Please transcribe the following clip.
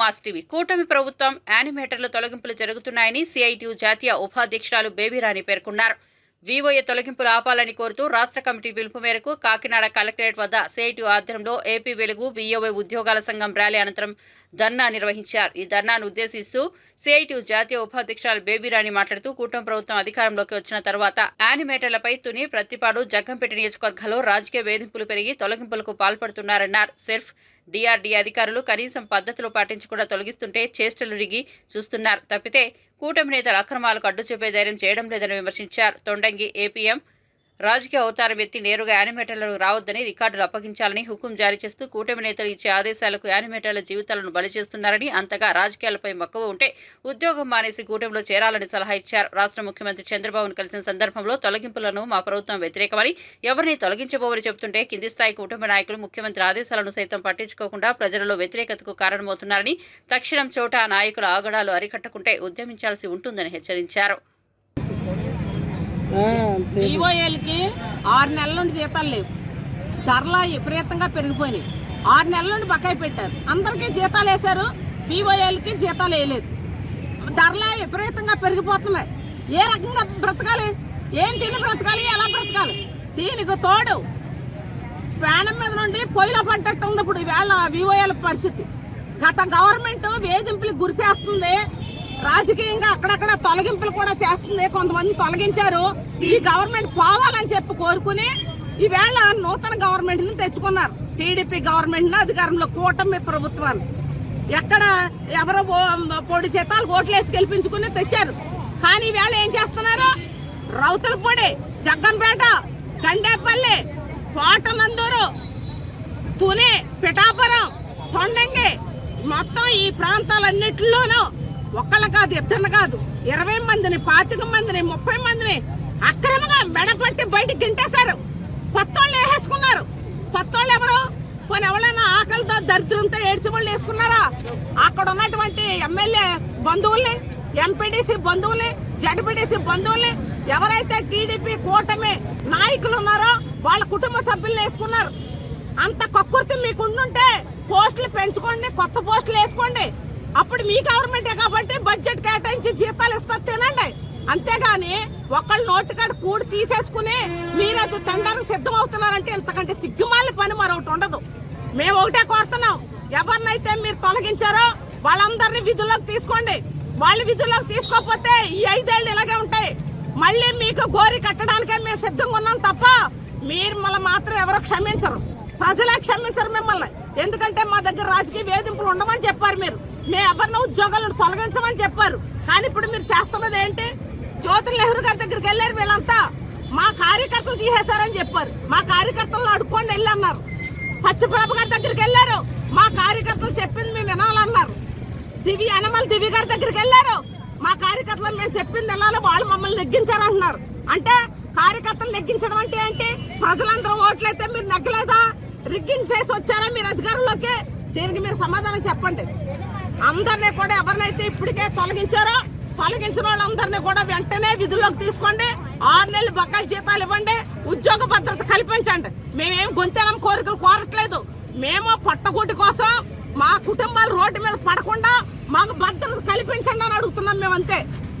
Mass TV. కూటమి ప్రభుత్వం యానిమేటర్ల తొలగింపులు జరుగుతున్నాయని సిఐటియు జాతీయ ఉపాధ్యక్షురాలు బేబీరాణి పేర్కొన్నారు. వివోఏ తొలగింపులు ఆపాలని కోరుతూ రాష్ట్ర కమిటీ పిలుపు మేరకు కాకినాడ కలెక్టరేట్ వద్ద సిఐటియు ఆధ్వర్యంలో ఏపీ వెలుగు బీఓవై ఉద్యోగాల సంఘం ర్యాలీ అనంతరం ధర్నా నిర్వహించారు. ఈ ధర్నాను ఉద్దేశిస్తూ సిఐటియు జాతీయ ఉపాధ్యక్షురాలు బేబీరాణి మాట్లాడుతూ కూటమి ప్రభుత్వం అధికారంలోకి వచ్చిన తర్వాత యానిమేటర్లపై తుని ప్రతిపాడు జగ్గంపేట నియోజకవర్గంలో రాజకీయ వేధింపులు పెరిగి తొలగింపులకు పాల్పడుతున్నారన్నారు. సెర్ఫ్ డిఆర్డీ అధికారులు కనీసం పద్ధతులు పాటించకుండా తొలగిస్తుంటే చేష్టలు రిగి చూస్తున్నారు. తప్పితే కూటమి నేతల అక్రమాలకు అడ్డు చెప్పే ధైర్యం చేయడం లేదని విమర్శించారు. తొండంగి ఏపీఎం రాజకీయ అవతారం ఎత్తి నేరుగా యానిమేటర్లకు రావద్దని రికార్డులు అప్పగించాలని హుకుం జారీ చేస్తూ కూటమి నేతలు ఇచ్చే ఆదేశాలకు యానిమేటర్ల జీవితాలను బలి చేస్తున్నారని అంతగా రాజకీయాలపై మక్కువ ఉంటే ఉద్యోగం మానేసి కూటమిలో చేరాలని సలహా ఇచ్చారు. రాష్ట్ర ముఖ్యమంత్రి చంద్రబాబును కలిసిన సందర్భంలో తొలగింపులను మా ప్రభుత్వం వ్యతిరేకమని ఎవరిని తొలగించబోవని చెబుతుంటే కింది స్థాయి కుటుంబ నాయకులు ముఖ్యమంత్రి ఆదేశాలను సైతం పట్టించుకోకుండా ప్రజలలో వ్యతిరేకతకు కారణమవుతున్నారని తక్షణం చోట నాయకుల ఆగడాలు అరికట్టకుంటే ఉద్యమించాల్సి ఉంటుందని హెచ్చరించారు. ఈఓఏలకి ఆరు నెలల నుండి జీతాలు లేవు. ధరలు విపరీతంగా పెరిగిపోయినాయి. ఆరు నెలల నుండి బకాయి పెట్టారు. అందరికీ జీతాలు వేశారు. పీఓఏలకి జీతాలు వేయలేదు. ధరలు విపరీతంగా పెరిగిపోతున్నాయి. ఏ రకంగా బ్రతకాలి? ఏం తిని బ్రతకాలి? ఎలా బ్రతకాలి? దీనికి తోడు ప్రాణం మీద నుండి పొయ్యిలో పడ్డట్టు ఉంది ఇప్పుడు? ఈవేళ వివోఏల పరిస్థితి. గత గవర్నమెంట్ వేధింపులకు గురి చేస్తుంది రాజకీయంగా అక్కడక్కడ తొలగింపులు కూడా చేస్తుంది. కొంతమంది తొలగించారు. ఈ గవర్నమెంట్ పోవాలని చెప్పి కోరుకుని ఈవేళ నూతన గవర్నమెంట్ని తెచ్చుకున్నారు. టీడీపీ గవర్నమెంట్ని అధికారంలో కూటమి ప్రభుత్వాన్ని. ఎక్కడ ఎవరో పొడి చేతాలు ఓట్లేసి గెలిపించుకుని తెచ్చారు. కానీ ఈవేళ ఏం చేస్తున్నారు? రౌతులపొడి జగ్గంపేట గండేపల్లి కోటనందూరు తుని పిఠాపురం తొండంగి మొత్తం ఈ ప్రాంతాలన్నిటిలోనూ ఒక్కళ్ళు కాదు ఇద్దరు కాదు. ఇరవై మందిని పాతిక మందిని ముప్పై మందిని అక్రమంగా మెడపట్టి బయటికి గింటేశారు. కొత్త వాళ్ళు వేసేసుకున్నారు. కొత్త వాళ్ళు ఎవరు? పోనీ ఎవరైనా ఆకలితో దరిద్రంతో ఏడ్చి వాళ్ళు వేసుకున్నారా? అక్కడ ఉన్నటువంటి ఎమ్మెల్యే బంధువుల్ని ఎంపీడీసీ బంధువుల్ని జడ్పీడీసీ బంధువుల్ని ఎవరైతే టీడీపీ కూటమి నాయకులు ఉన్నారో వాళ్ళ కుటుంబ సభ్యులు వేసుకున్నారు. అంత కక్కుర్తి మీకు ఉండుంటే పోస్టులు పెంచుకోండి కొత్త పోస్టులు వేసుకోండి. అప్పుడు మీ గవర్నమెంటే కాబట్టి బడ్జెట్ కేటాయించి జీతాలు ఇస్తారు తినండి. అంతేగాని ఒకళ్ళు నోటికాడ కూడి తీసేసుకుని మీరైతే తినడానికి సిద్ధమవుతున్నారంటే ఇంతకంటే సిగ్గుమాలి పని మరొకటి ఉండదు. మేము ఒకటే కోరుతున్నాం. ఎవరినైతే మీరు తొలగించారో వాళ్ళందరినీ విధుల్లోకి తీసుకోండి. వాళ్ళ విధుల్లోకి తీసుకోకపోతే ఈ ఐదేళ్ళు ఇలాగే ఉంటాయి. మళ్ళీ మీకు గోరి కట్టడానికే మేము సిద్ధంగా ఉన్నాం తప్ప మీరు మళ్ళీ మాత్రం ఎవరో క్షమించరు. ప్రజలే క్షమించరు మిమ్మల్ని. ఎందుకంటే మా దగ్గర రాజకీయ వేధింపులు ఉండమని చెప్పారు మీరు. మీ ఎవరినో ఉద్యోగాలను తొలగించమని చెప్పారు. కానీ ఇప్పుడు మీరు చేస్తున్నది ఏంటి? జ్యోతి నెహ్రూ గారి దగ్గరికి వెళ్ళారు వీళ్ళంతా. మా కార్యకర్తలు తీసేశారని చెప్పారు. మా కార్యకర్తలను అడుక్కొని వెళ్ళన్నారు. సత్యప్రభ గారి దగ్గరికి వెళ్ళారు. మా కార్యకర్తలు చెప్పింది మేము వినాలన్నారు. దివి అనమల్ దివి గారి దగ్గరికి వెళ్ళారు. మా కార్యకర్తలు మేము చెప్పింది వెళ్ళాలి వాళ్ళు మమ్మల్ని నెగ్గించారంటున్నారు. అంటే కార్యకర్తలు నెగ్గించడం అంటే ఏంటి? ప్రజలందరూ ఓట్లయితే మీరు నెగ్గలేదా? రిగ్గింగ్ చేసి వచ్చారా మీరు అధికారంలోకి? దీనికి మీరు సమాధానం చెప్పండి. అందరినీ కూడా ఎవరినైతే ఇప్పటికే తొలగించారో తొలగించిన వాళ్ళందరినీ కూడా వెంటనే విధుల్లోకి తీసుకోండి. ఆరు నెలలు బకాయి జీతాలు ఇవ్వండి. ఉద్యోగ భద్రత కల్పించండి. మేమేం గొంతెనం కోరికలు కోరట్లేదు. మేము పట్టకూటి కోసం మా కుటుంబాలు రోడ్డు మీద పడకుండా మాకు భద్రత కల్పించండి అని అడుగుతున్నాం మేమంతే.